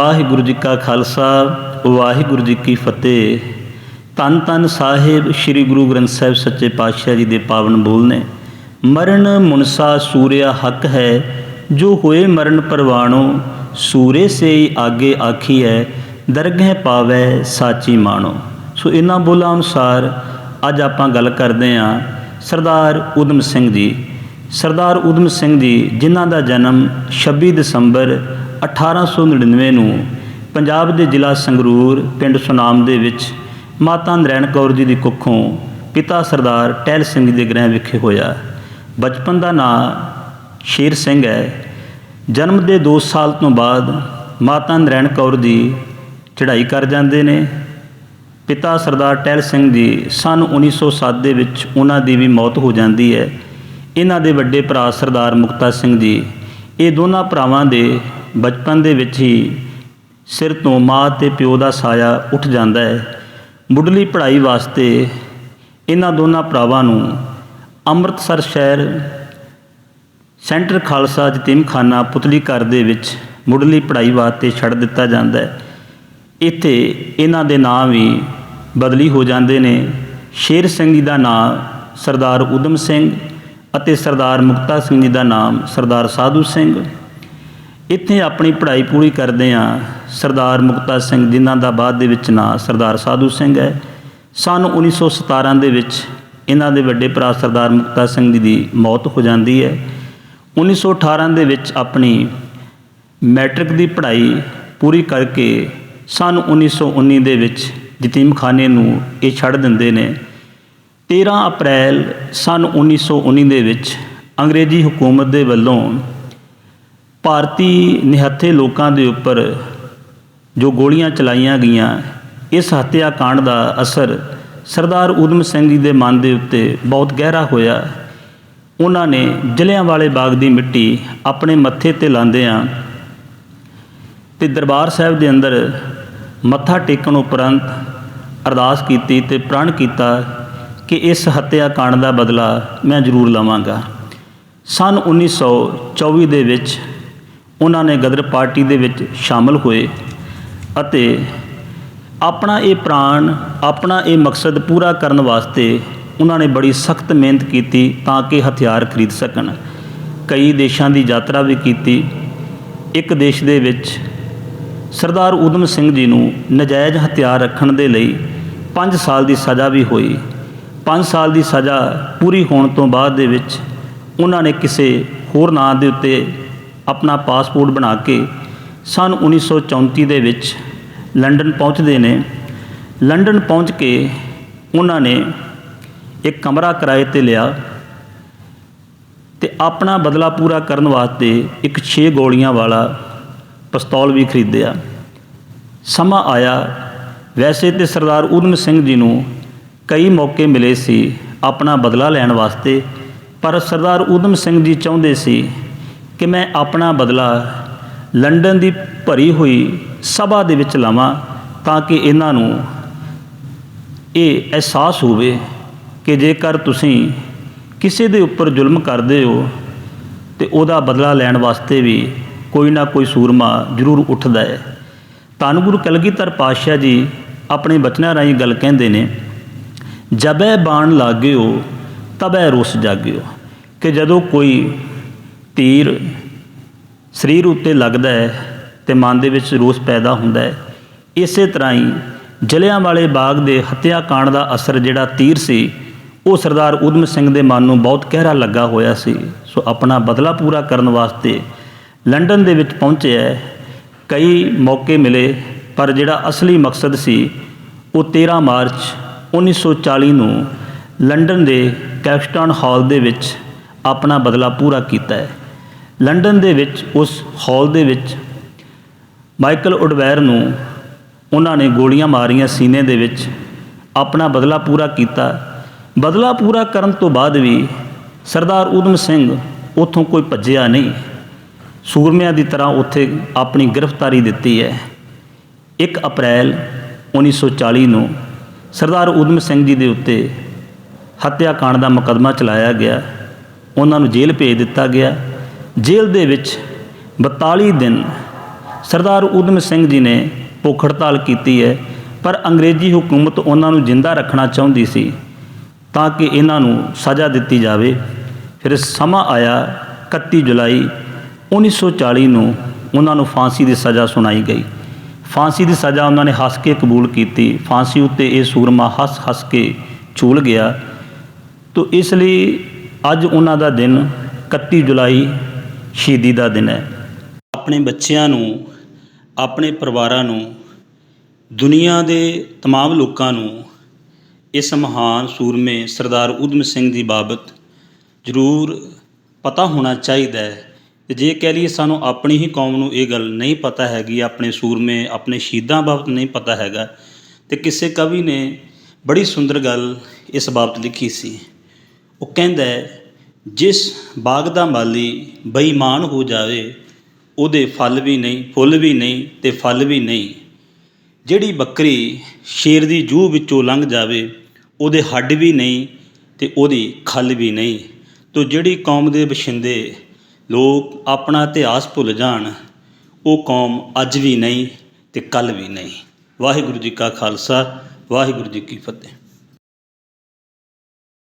ਵਾਹਿਗੁਰੂ ਜੀ ਕਾ ਖਾਲਸਾ, ਵਾਹਿਗੁਰੂ ਜੀ ਕੀ ਫਤਿਹ। ਤਨ ਤਨ ਸਾਹਿਬ ਸ੍ਰੀ ਗੁਰੂ ਗ੍ਰੰਥ ਸਾਹਿਬ ਸੱਚੇ ਪਾਤਸ਼ਾਹ ਜੀ ਦੇ ਪਾਵਨ ਬੋਲ ਨੇ। ਮਰਨ ਮੁਨਸਾ ਸੂਰਿਆ ਹੱਕ ਹੈ, ਜੋ ਹੋਏ ਮਰਨ ਪਰਵਾਣੋ, ਸੂਰੇ ਸੇ ਆਗੇ ਆਖੀ ਹੈ, ਦਰਗਹਿ ਪਾਵੈ ਸਾਚੀ ਮਾਣੋ। ਸੋ ਇਹਨਾਂ ਬੋਲਾਂ ਅਨੁਸਾਰ ਅੱਜ ਆਪਾਂ ਗੱਲ ਕਰਦੇ ਹਾਂ ਸਰਦਾਰ ਉਦਮ ਸਿੰਘ ਜੀ। ਸਰਦਾਰ ਉਦਮ ਸਿੰਘ ਜੀ, ਜਿਨ੍ਹਾਂ ਦਾ ਜਨਮ 26 ਦਸੰਬਰ 1899 ਨੂੰ ਪੰਜਾਬ ਦੇ ਜ਼ਿਲ੍ਹਾ ਸੰਗਰੂਰ, ਪਿੰਡ ਸੁਨਾਮ ਦੇ ਵਿੱਚ ਮਾਤਾ ਨਰੈਣ ਕੌਰ ਜੀ ਦੀ ਕੁੱਖੋਂ ਪਿਤਾ ਸਰਦਾਰ ਟਹਿਲ ਸਿੰਘ ਜੀ ਦੇ ਗ੍ਰਹਿ ਵਿਖੇ ਹੋਇਆ। ਬਚਪਨ ਦਾ ਨਾਂ ਸ਼ੇਰ ਸਿੰਘ ਹੈ। ਜਨਮ ਦੇ 2 ਸਾਲ ਤੋਂ ਬਾਅਦ ਮਾਤਾ ਨਰੈਣ ਕੌਰ ਜੀ ਚੜ੍ਹਾਈ ਕਰ ਜਾਂਦੇ ਨੇ। ਪਿਤਾ ਸਰਦਾਰ ਟਹਿਲ ਸਿੰਘ ਜੀ ਸਨ 1907 ਦੇ ਵਿੱਚ ਉਹਨਾਂ ਦੀ ਵੀ ਮੌਤ ਹੋ ਜਾਂਦੀ ਹੈ। ਇਹਨਾਂ ਦੇ ਵੱਡੇ ਭਰਾ ਸਰਦਾਰ ਮੁਕਤਾ ਸਿੰਘ ਜੀ, ਇਹ ਦੋਨਾਂ ਭਰਾਵਾਂ ਦੇ ਬਚਪਨ ਦੇ ਵਿੱਚ ਹੀ ਸਿਰ ਤੋਂ ਮਾਂ ਤੇ ਪਿਓ ਦਾ ਸਾਇਆ ਉੱਠ ਜਾਂਦਾ ਹੈ। ਮੁੱਢਲੀ ਪੜ੍ਹਾਈ ਵਾਸਤੇ ਇਹਨਾਂ ਦੋਨਾਂ ਭਰਾਵਾਂ ਨੂੰ ਅੰਮ੍ਰਿਤਸਰ ਸ਼ਹਿਰ ਸੈਂਟਰ ਖਾਲਸਾ ਯਤੀਮਖਾਨਾ ਪੁਤਲੀ ਘਰ ਦੇ ਵਿੱਚ ਮੁੱਢਲੀ ਪੜ੍ਹਾਈ ਵਾਸਤੇ ਛੱਡ ਦਿੱਤਾ ਜਾਂਦਾ ਹੈ। ਇੱਥੇ ਇਹਨਾਂ ਦੇ ਨਾਂ ਵੀ ਬਦਲੀ ਹੋ ਜਾਂਦੇ ਨੇ। ਸ਼ੇਰ ਸਿੰਘ ਜੀ ਦਾ ਨਾਮ ਸਰਦਾਰ ਉਦਮ ਸਿੰਘ ਅਤੇ ਸਰਦਾਰ ਮੁਕਤਾ ਸਿੰਘ ਜੀ ਦਾ ਨਾਮ ਸਰਦਾਰ ਸਾਧੂ ਸਿੰਘ ਇੱਥੇ ਆਪਣੀ ਪੜ੍ਹਾਈ ਪੂਰੀ ਕਰਦੇ ਆ ਸਰਦਾਰ ਮੁਕਤਾ ਸਿੰਘ ਜਿਨ੍ਹਾਂ ਦਾ ਬਾਅਦ ਦੇ ਵਿੱਚ ਨਾਂ ਸਰਦਾਰ ਸਾਧੂ ਸਿੰਘ ਹੈ। ਸਨ 1917 ਦੇ ਵਿੱਚ ਇਹਨਾਂ ਦੇ ਵੱਡੇ ਭਰਾ ਸਰਦਾਰ ਮੁਕਤਾ ਸਿੰਘ ਜੀ ਦੀ ਮੌਤ ਹੋ ਜਾਂਦੀ ਹੈ। 1918 ਦੇ ਵਿੱਚ ਆਪਣੀ ਮੈਟ੍ਰਿਕ ਦੀ ਪੜ੍ਹਾਈ ਪੂਰੀ ਕਰਕੇ ਸਨ 1919 ਦੇ ਵਿੱਚ ਯਤੀਮਖਾਨੇ ਨੂੰ ਇਹ ਛੱਡ ਦਿੰਦੇ ਨੇ। 13 ਅਪ੍ਰੈਲ ਸਨ 1919 ਦੇ ਵਿੱਚ ਅੰਗਰੇਜ਼ੀ ਹਕੂਮਤ ਦੇ ਵੱਲੋਂ ਭਾਰਤੀ ਨਿਹੱਥੇ ਲੋਕਾਂ ਦੇ ਉੱਪਰ ਜੋ ਗੋਲੀਆਂ ਚਲਾਈਆਂ ਗਈਆਂ, ਇਸ ਹੱਤਿਆ ਕਾਂਡ ਦਾ ਅਸਰ ਸਰਦਾਰ ਉਦਮ ਸਿੰਘ ਜੀ ਦੇ ਮਨ ਦੇ ਉੱਤੇ ਬਹੁਤ ਗਹਿਰਾ ਹੋਇਆ। ਉਹਨਾਂ ਨੇ ਜਲਿਆਂ ਵਾਲੇ ਬਾਗ ਦੀ ਮਿੱਟੀ ਆਪਣੇ ਮੱਥੇ ਤੇ ਲਾਉਂਦਿਆਂ ਤੇ ਦਰਬਾਰ ਸਾਹਿਬ ਦੇ ਅੰਦਰ ਮੱਥਾ ਟੇਕਣ ਉਪਰੰਤ ਅਰਦਾਸ ਕੀਤੀ ਤੇ ਪ੍ਰਣ ਕੀਤਾ ਕਿ ਇਸ ਹੱਤਿਆ ਕਾਂਡ ਦਾ ਬਦਲਾ ਮੈਂ ਜ਼ਰੂਰ ਲਵਾਂਗਾ। ਸਨ 1924 ਦੇ ਵਿੱਚ ਉਹਨਾਂ ਨੇ ਗਦਰ ਪਾਰਟੀ ਦੇ ਵਿੱਚ ਸ਼ਾਮਲ ਹੋਏ ਅਤੇ ਆਪਣਾ ਇਹ ਪ੍ਰਾਣ, ਆਪਣਾ ਇਹ ਮਕਸਦ ਪੂਰਾ ਕਰਨ ਵਾਸਤੇ ਉਹਨਾਂ ਨੇ ਬੜੀ ਸਖਤ ਮਿਹਨਤ ਕੀਤੀ ਤਾਂ ਕਿ ਹਥਿਆਰ ਖਰੀਦ ਸਕਣ। ਕਈ ਦੇਸ਼ਾਂ ਦੀ ਯਾਤਰਾ ਵੀ ਕੀਤੀ। ਇੱਕ ਦੇਸ਼ ਦੇ ਵਿੱਚ ਸਰਦਾਰ ਉਦਮ ਸਿੰਘ ਜੀ ਨੂੰ ਨਜਾਇਜ਼ ਹਥਿਆਰ ਰੱਖਣ ਦੇ ਲਈ 5 ਸਾਲ ਦੀ ਸਜ਼ਾ ਵੀ ਹੋਈ। 5 ਸਾਲ ਦੀ ਸਜ਼ਾ ਪੂਰੀ ਹੋਣ ਤੋਂ ਬਾਅਦ ਦੇ ਵਿੱਚ ਉਹਨਾਂ ਨੇ ਕਿਸੇ ਹੋਰ ਨਾਂ ਦੇ ਉੱਤੇ ਆਪਣਾ ਪਾਸਪੋਰਟ ਬਣਾ ਕੇ ਸਨ 1934 ਦੇ ਵਿੱਚ ਲੰਡਨ ਪਹੁੰਚਦੇ ਨੇ। ਲੰਡਨ ਪਹੁੰਚ ਕੇ ਉਹਨਾਂ ਨੇ ਇੱਕ ਕਮਰਾ ਕਿਰਾਏ ਤੇ ਲਿਆ ਤੇ ਆਪਣਾ ਬਦਲਾ ਪੂਰਾ ਕਰਨ ਵਾਸਤੇ ਇੱਕ 6 ਗੋਲੀਆਂ ਵਾਲਾ ਪਿਸਤੌਲ ਵੀ ਖਰੀਦਿਆ। ਸਮਾਂ ਆਇਆ। ਵੈਸੇ ਤੇ ਸਰਦਾਰ ਉਦਮ ਸਿੰਘ ਜੀ ਨੂੰ ਕਈ ਮੌਕੇ ਮਿਲੇ ਸੀ ਆਪਣਾ ਬਦਲਾ ਲੈਣ ਵਾਸਤੇ, ਪਰ ਸਰਦਾਰ ਉਦਮ ਸਿੰਘ ਜੀ ਚਾਹੁੰਦੇ ਸੀ ਕਿ ਮੈਂ ਆਪਣਾ ਬਦਲਾ ਲੰਡਨ ਦੀ ਭਰੀ ਹੋਈ ਸਭਾ ਦੇ ਵਿੱਚ ਲਾਵਾਂ ਤਾਂ ਕਿ ਇਹਨਾਂ ਨੂੰ ਇਹ ਅਹਿਸਾਸ ਹੋਵੇ ਕਿ ਜੇਕਰ ਤੁਸੀਂ ਕਿਸੇ ਦੇ ਉੱਪਰ ਜ਼ੁਲਮ ਕਰਦੇ ਹੋ ਤੇ ਉਹਦਾ ਬਦਲਾ ਲੈਣ ਵਾਸਤੇ ਵੀ ਕੋਈ ਨਾ ਕੋਈ ਸੂਰਮਾ ਜ਼ਰੂਰ ਉੱਠਦਾ ਹੈ। ਧੰਨ ਗੁਰੂ ਕਲਗੀਧਰ ਪਾਤਸ਼ਾਹ ਜੀ ਆਪਣੇ ਬਚਨਾਂ ਰਾਹੀਂ ਗੱਲ ਕਹਿੰਦੇ ਨੇ, ਜਬੈ ਬਾਣ ਲਾਗਿਓ ਤਬੈ ਰੁਸ ਜਾਗਿਓ ਕਿ ਜਦੋਂ ਕੋਈ ਤੀਰ ਸਰੀਰ ਉੱਤੇ ਲੱਗਦਾ ਹੈ ਤੇ ਮਨ ਦੇ ਵਿੱਚ ਰੋਸ ਪੈਦਾ ਹੁੰਦਾ ਹੈ। ਇਸੇ ਤਰ੍ਹਾਂ ਹੀ ਜਲਿਆਂ ਵਾਲੇ ਬਾਗ ਦੇ ਹੱਤਿਆ ਕਾਂਡ ਦਾ ਅਸਰ ਜਿਹੜਾ ਤੀਰ ਸੀ, ਉਹ ਸਰਦਾਰ ਉਦਮ ਸਿੰਘ ਦੇ ਮਨ ਨੂੰ ਬਹੁਤ ਗਹਿਰਾ ਲੱਗਾ ਹੋਇਆ ਸੀ। ਸੋ ਆਪਣਾ ਬਦਲਾ ਪੂਰਾ ਕਰਨ ਵਾਸਤੇ ਲੰਡਨ ਦੇ ਵਿੱਚ ਪਹੁੰਚਿਆ ਕਈ ਮੌਕੇ ਮਿਲੇ, ਪਰ ਜਿਹੜਾ ਅਸਲੀ ਮਕਸਦ ਸੀ, ਉਹ 13 ਮਾਰਚ 1940 ਨੂੰ ਲੰਡਨ ਦੇ ਕੈਪਸਟਨ ਹਾਲ ਦੇ ਵਿੱਚ ਆਪਣਾ ਬਦਲਾ ਪੂਰਾ ਕੀਤਾ ਹੈ। ਲੰਡਨ ਦੇ ਵਿੱਚ, ਉਸ ਹਾਲ ਦੇ ਵਿੱਚ, ਮਾਈਕਲ ਉਡਵੈਰ ਨੂੰ ਉਹਨਾਂ ਨੇ ਗੋਲੀਆਂ ਮਾਰੀਆਂ ਸੀਨੇ ਦੇ ਵਿੱਚ। ਆਪਣਾ ਬਦਲਾ ਪੂਰਾ ਕੀਤਾ। ਬਦਲਾ ਪੂਰਾ ਕਰਨ ਤੋਂ ਬਾਅਦ ਵੀ ਸਰਦਾਰ ਉਦਮ ਸਿੰਘ ਉੱਥੋਂ ਕੋਈ ਭੱਜਿਆ ਨਹੀਂ। ਸੂਰਮਿਆਂ ਦੀ ਤਰ੍ਹਾਂ ਉੱਥੇ ਆਪਣੀ ਗ੍ਰਿਫਤਾਰੀ ਦਿੱਤੀ ਹੈ। 1 ਅਪ੍ਰੈਲ 1940 ਨੂੰ ਸਰਦਾਰ ਉਦਮ ਸਿੰਘ ਜੀ ਦੇ ਉੱਤੇ ਹੱਤਿਆ ਕਾਂਡ ਦਾ ਮੁਕੱਦਮਾ ਚਲਾਇਆ ਗਿਆ। ਉਹਨਾਂ ਨੂੰ ਜੇਲ੍ਹ ਭੇਜ ਦਿੱਤਾ ਗਿਆ। ਜੇਲ੍ਹ ਦੇ ਵਿੱਚ 42 ਦਿਨ ਸਰਦਾਰ ਊਧਮ ਸਿੰਘ ਜੀ ਨੇ ਭੁੱਖ ਹੜਤਾਲ ਕੀਤੀ ਹੈ, ਪਰ ਅੰਗਰੇਜ਼ੀ ਹਕੂਮਤ ਉਹਨਾਂ ਨੂੰ ਜਿੰਦਾ ਰੱਖਣਾ ਚਾਹੁੰਦੀ ਸੀ ਤਾਂ ਕਿ ਇਹਨਾਂ ਨੂੰ ਸਜ਼ਾ ਦਿੱਤੀ ਜਾਵੇ। ਫਿਰ ਸਮਾਂ ਆਇਆ 31 ਜੁਲਾਈ 1940 ਨੂੰ ਉਹਨਾਂ ਨੂੰ ਫਾਂਸੀ ਦੀ ਸਜ਼ਾ ਸੁਣਾਈ ਗਈ। ਫਾਂਸੀ ਦੀ ਸਜ਼ਾ ਉਹਨਾਂ ਨੇ ਹੱਸ ਕੇ ਕਬੂਲ ਕੀਤੀ। ਫਾਂਸੀ ਉੱਤੇ ਇਹ ਸੂਰਮਾ ਹੱਸ ਹੱਸ ਕੇ ਝੂਲ ਗਿਆ। ਤੋ ਇਸ ਲਈ ਅੱਜ ਉਹਨਾਂ ਦਾ ਦਿਨ 31 ਜੁਲਾਈ ਸ਼ਹੀਦੀ ਦਾ ਦਿਨ ਹੈ ਆਪਣੇ ਬੱਚਿਆਂ ਨੂੰ ਆਪਣੇ ਪਰਿਵਾਰਾਂ ਨੂੰ ਦੁਨੀਆ ਦੇ तमाम ਲੋਕਾਂ ਨੂੰ ਇਸ ਮਹਾਨ ਸੂਰਮੇ ਸਰਦਾਰ ਊਧਮ ਸਿੰਘ ਜੀ ਬਾਬਤ ਜ਼ਰੂਰ ਪਤਾ ਹੋਣਾ ਚਾਹੀਦਾ ਹੈ ਤੇ ਜੇ ਕਹਿ ਲਈਏ ਸਾਨੂੰ ਆਪਣੀ ਹੀ ਕੌਮ ਨੂੰ ਇਹ ਗੱਲ ਨਹੀਂ ਪਤਾ ਹੈਗੀ ਆਪਣੇ ਸੂਰਮੇ ਆਪਣੇ ਸ਼ਹੀਦਾਂ ਬਾਬਤ ਨਹੀਂ ਪਤਾ ਹੈਗਾ ਤੇ ਕਿਸੇ ਕਵੀ ਨੇ ਬੜੀ ਸੁੰਦਰ ਗੱਲ ਇਸ ਬਾਬਤ ਲਿਖੀ ਸੀ ਉਹ ਕਹਿੰਦਾ ਹੈ, ਜਿਸ ਬਾਗ ਦਾ ਮਾਲੀ ਬੇਈਮਾਨ ਹੋ ਜਾਵੇ, ਉਹਦੇ ਫਲ ਵੀ ਨਹੀਂ, ਫੁੱਲ ਵੀ ਨਹੀਂ ਤੇ ਫਲ ਵੀ ਨਹੀਂ। ਜਿਹੜੀ ਬੱਕਰੀ ਸ਼ੇਰ ਦੀ ਜੂਹ ਵਿੱਚੋਂ ਲੰਘ ਜਾਵੇ, ਉਹਦੇ ਹੱਡ ਵੀ ਨਹੀਂ ਤੇ ਉਹਦੀ ਖੱਲ ਵੀ ਨਹੀਂ। ਤੋ ਜਿਹੜੀ ਕੌਮ ਦੇ ਵਸਿੰਦੇ ਲੋਕ ਆਪਣਾ ਇਤਿਹਾਸ ਭੁੱਲ ਜਾਣ, ਉਹ ਕੌਮ ਅੱਜ ਵੀ ਨਹੀਂ ਤੇ ਕੱਲ ਵੀ ਨਹੀਂ। ਵਾਹਿਗੁਰੂ ਜੀ ਕਾ ਖਾਲਸਾ, ਵਾਹਿਗੁਰੂ ਜੀ ਕੀ ਫਤਿਹ।